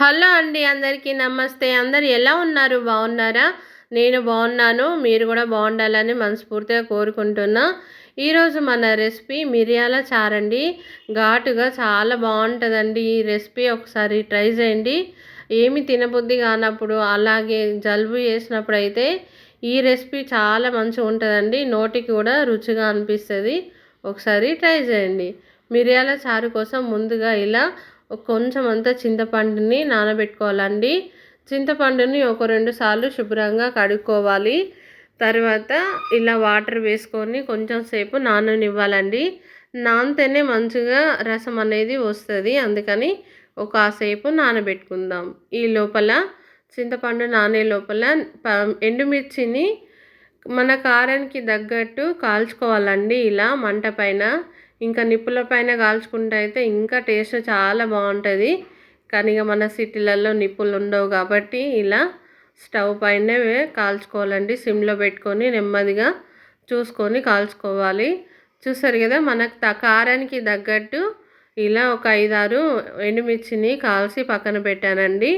Hello అండి అందరికీ నమస్తే. అందరు ఎలా ఉన్నారు? బాగున్నారా? నేను బాగున్నాను. మీరు కూడా బాగుండాలని మనస్ఫూర్తిగా కోరుకుంటున్నా. ఈరోజు మన రెసిపీ మిరియాల చారండి. ఘాటుగా చాలా బాగుంటుందండి. ఈ రెసిపీ ఒకసారి ట్రై చేయండి. ఏమి తినబుద్ధి కానప్పుడు అలాగే జలుబు చేసినప్పుడు అయితే ఈ రెసిపీ చాలా మంచిగా ఉంటుందండి. నోటికి కూడా రుచిగా అనిపిస్తుంది. ఒకసారి ట్రై చేయండి. మిరియాల చారు కోసం ముందుగా ఇలా కొంచెం అంతా చింతపండుని నానబెట్టుకోవాలండి. చింతపండుని ఒక రెండు సార్లు శుభ్రంగా కడుక్కోవాలి. తర్వాత ఇలా వాటర్ వేసుకొని కొంచెం సేపు నాననివ్వాలండి. నానితేనే మంచిగా రసం అనేది వస్తుంది. అందుకని ఒక సేపు నానబెట్టుకుందాం. ఈ లోపల చింతపండు నానే లోపల ఎండుమిర్చిని మన కారానికి తగ్గట్టు కాల్చుకోవాలండి. ఇలా మంట పైన ఇంకా నిప్పుల పైన కాల్చుకుంటే అయితే ఇంకా టేస్ట్ చాలా బాగుంటుంది. కానీ ఇక మన సిటీలలో నిప్పులు ఉండవు కాబట్టి ఇలా స్టవ్ పైనే కాల్చుకోవాలండి. సిమ్లో పెట్టుకొని నెమ్మదిగా చూసుకొని కాల్చుకోవాలి. చూసారు కదా మనకు కారానికి తగ్గట్టు ఇలా ఒక ఐదారు ఎండుమిర్చిని కాల్చి పక్కన పెట్టానండి.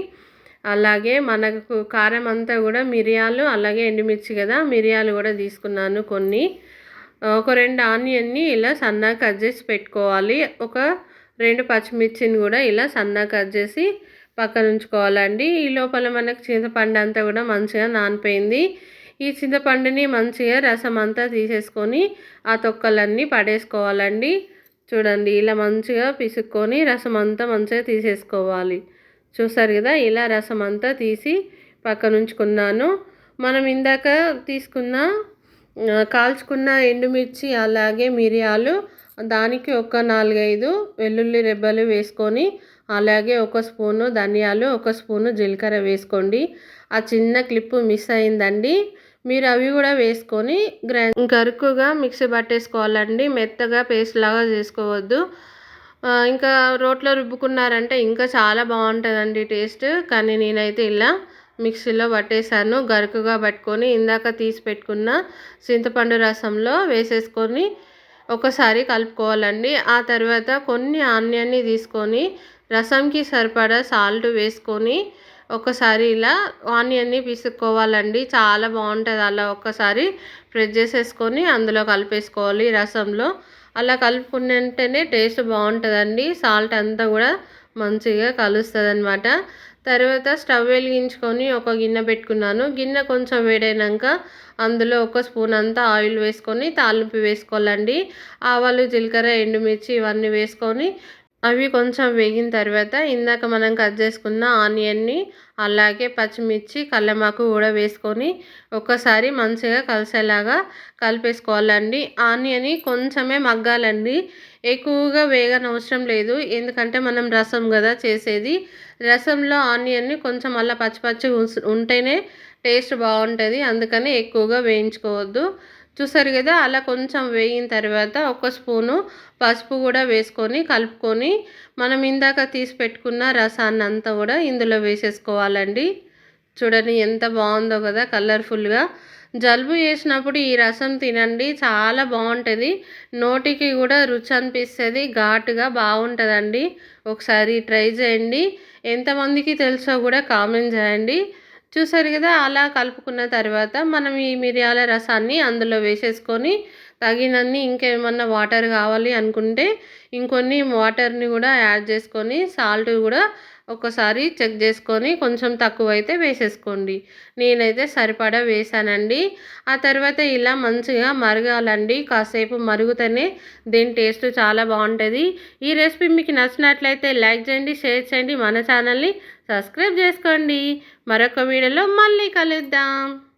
అలాగే మనకు కారం అంతా కూడా మిరియాలు అలాగే ఎండుమిర్చి కదా మిరియాలు కూడా తీసుకున్నాను కొన్ని. ఒక రెండు ఆనియన్ని ఇలా సన్నగా కట్ చేసి పెట్టుకోవాలి. ఒక రెండు పచ్చిమిర్చిని కూడా ఇలా సన్నగా కట్ చేసి పక్కన ఉంచుకోవాలండి. ఈ లోపల మనకు చింతపండు అంతా కూడా మంచిగా నానిపోయింది. ఈ చింతపండుని మంచిగా రసం అంతా తీసేసుకొని ఆ తొక్కలన్నీ పడేసుకోవాలండి. చూడండి ఇలా మంచిగా పిసుక్కొని రసం అంతా మంచిగా తీసేసుకోవాలి. చూసారు కదా ఇలా రసం అంతా తీసి పక్కన ఉంచుకున్నాను. మనం ఇందాక తీసుకున్న కాల్చుకున్న ఎండుమిర్చి అలాగే మిరియాలు దానికి ఒక నాలుగైదు వెల్లుల్లి రెబ్బలు వేసుకొని అలాగే ఒక స్పూను ధనియాలు ఒక స్పూను జీలకర్ర వేసుకోండి. ఆ చిన్న క్లిప్పు మిస్ అయిందండి. మీరు అవి కూడా వేసుకొని గ్రైండ్ గరుకుగా మిక్సీ పట్టేసుకోవాలండి. మెత్తగా పేస్ట్ లాగా చేసుకోవద్దు. ఇంకా రోట్లో రుబ్బుకున్నారంటే ఇంకా చాలా బాగుంటుందండి టేస్ట్. కానీ నేనైతే ఇలా మిక్సీలో పట్టేశాను. గరుకుగా పట్టుకొని ఇందాక తీసి పెట్టుకున్న చింతపండు రసంలో వేసేసుకొని ఒకసారి కలుపుకోవాలండి. ఆ తర్వాత కొన్ని ఆనియన్ని తీసుకొని రసంకి సరిపడా సాల్ట్ వేసుకొని ఒకసారి ఇలా ఆనియన్ని పిసుక్కోవాలండి. చాలా బాగుంటుంది. అలా ఒక్కసారి ప్రెస్ చేసేసుకొని అందులో కలిపేసుకోవాలి రసంలో. అలా కలుపుకున్న టేస్ట్ బాగుంటుందండి. సాల్ట్ అంతా కూడా మంచిగా కలుస్తుంది అనమాట తర్వాత స్టవ్ వెలిగించుకొని ఒక గిన్నె పెట్టుకున్నాను. గిన్నె కొంచెం వేడైనాక అందులో ఒక స్పూన్ అంతా ఆయిల్ వేసుకొని తాలింపు వేసుకోవాలండి. ఆవాలు జీలకర్ర ఎండుమిర్చి ఇవన్నీ వేసుకొని అవి కొంచెం వేగిన తర్వాత ఇందాక మనం కట్ చేసుకున్న ఆనియన్ని అలాగే పచ్చిమిర్చి కళ్ళమాకు కూడా వేసుకొని ఒకసారి మంచిగా కలిసేలాగా కలిపేసుకోవాలండి. ఆనియన్ కొంచెమే మగ్గాలండి. ఎక్కువగా వేగనవసరం లేదు. ఎందుకంటే మనం రసం కదా చేసేది. రసంలో ఆనియన్ని కొంచెం అలా పచ్చి పచ్చి ఉంటేనే టేస్ట్ బాగుంటుంది. అందుకని ఎక్కువగా వేయించుకోవద్దు. చూసారు కదా అలా కొంచెం వేగిన తర్వాత ఒక స్పూను పసుపు కూడా వేసుకొని కలుపుకొని మనం ఇందాక తీసి పెట్టుకున్న రసాన్ని అంతా కూడా ఇందులో వేసేసుకోవాలండి. చూడండి ఎంత బాగుందో కదా కలర్ఫుల్గా. జలుబు చేసినప్పుడు ఈ రసం తినండి చాలా బాగుంటుంది. నోటికి కూడా రుచి అనిపిస్తుంది ఘాటుగా బాగుంటుందండి. ఒకసారి ట్రై చేయండి. ఎంతమందికి తెలుసో కూడా కామెంట్ చేయండి. చూసారు కదా అలా కలుపుకున్న తర్వాత మనం ఈ మిరియాల రసాన్ని అందులో వేసేసుకొని తగినన్ని ఇంకేమన్నా వాటర్ కావాలి అనుకుంటే ఇంకొన్ని వాటర్ని కూడా యాడ్ చేసుకొని సాల్ట్ కూడా ఒకసారి చెక్ చేసుకొని కొంచెం తక్కువ అయితే వేసేసుకోండి. నేనైతే సరిపడా వేసానండి. ఆ తర్వాత ఇలా మంచిగా మరగాలండి. కాసేపు మరుగుతనే దీని టేస్ట్ చాలా బాగుంటుంది. ఈ రెసిపీ మీకు నచ్చినట్లయితే లైక్ చేయండి షేర్ చేయండి. మన ఛానల్ని సబ్స్క్రైబ్ చేసుకోండి. మరొక వీడియోలో మళ్ళీ కలుద్దాం.